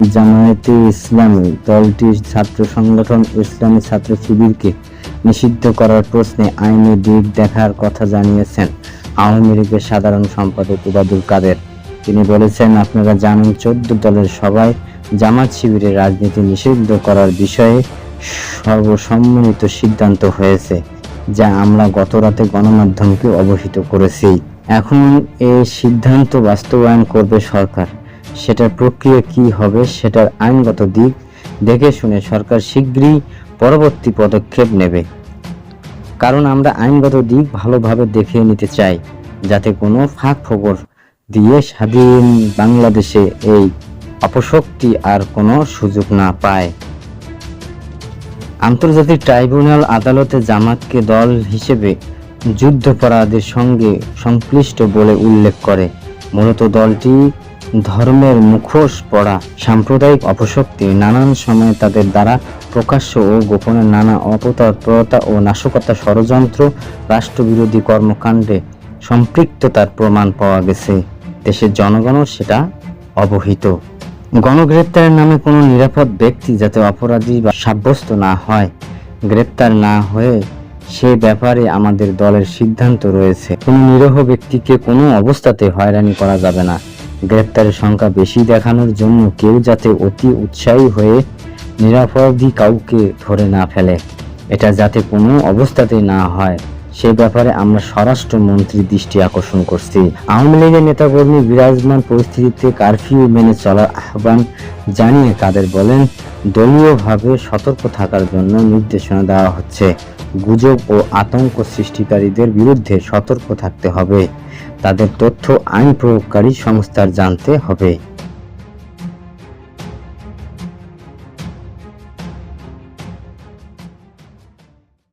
জামায়াতে ইসলামী দলটির ছাত্র সংগঠন ইসলামী ছাত্র শিবিরকে নিষিদ্ধ করার প্রশ্নে আইনি দিক দেখার কথা জানিয়েছেন আওয়ামী লীগের সাধারণ সম্পাদক উবাদুল কাদের। তিনি বলেছেন, আপনারা জানেন, চোদ্দ দলের সবাই জামাত শিবিরের রাজনীতি নিষিদ্ধ করার বিষয়ে সর্বসম্মত সিদ্ধান্ত হয়েছে, যা আমরা গতরাতে গণমাধ্যমকে অবহিত করেছি। এখন এই সিদ্ধান্ত বাস্তবায়ন করবে সরকার। সেটার প্রক্রিয়া কি হবে সেটার আইনগত দিক দেখে শুনে সরকার শীঘ্রই পরবর্তী পদক্ষেপ নেবে। কারণ আমরা আইনগত দিক ভালোভাবে দেখে নিতে চাই, যাতে কোনো ফাঁক ফোকর দিয়ে স্বাধীন বাংলাদেশে এই অপশক্তি আর কোনো সুযোগ না পায়। আন্তর্জাতিক ট্রাইব্যুনাল আদালতে জামাতকে দল হিসেবে যুদ্ধাপরাধের সঙ্গে সংশ্লিষ্ট বলে উল্লেখ করে। মূলত দলটি ধর্মের মুখোশ পড়া, সাম্প্রদায়িক অপশক্তি নানান সময়ে তাদের দ্বারা প্রকাশ্য ও গোপনে নানা অপতৎপরতা ও নাশকতা ষড়যন্ত্র, রাষ্ট্রবিরোধী কর্মকাণ্ডে সম্পৃক্ততার প্রমাণ পাওয়া গেছে। দেশের জনগণও সেটা অবহিত। গণগ্রেপ্তারের নামে কোনো নিরাপদ ব্যক্তি যাতে অপরাধী বা সাব্যস্ত না হয়, গ্রেপ্তার না হয়ে সে ব্যাপারে আমাদের দলের সিদ্ধান্ত রয়েছে। কোনো নিরহ ব্যক্তিকে কোনো অবস্থাতে হয়রানি করা যাবে না। গ্রেপ্তারের সংখ্যা বেশি দেখানোর জন্য কেউ যাতে অতি উৎসাহী হয়ে নিরাপরাধী কাউকে ধরে না ফেলে। এটা যাতে কোনো অবস্থাতেই না হয়, সে ব্যাপারে আমরা স্বরাষ্ট্রমন্ত্রীর দৃষ্টি আকর্ষণ করছি। আওয়ামী লীগের নেতাকর্মী বিরাজমান পরিস্থিতিতে কারফিউ মেনে চলার আহ্বান জানিয়ে কাদের বলেন, দলীয়ভাবে সতর্ক থাকার জন্য নির্দেশনা দেওয়া হচ্ছে। গুজব ও আতঙ্ক সৃষ্টিকারীদের বিরুদ্ধে সতর্ক থাকতে হবে। তাদের তথ্য আইন প্রয়োগকারী সংস্থার জানতে হবে।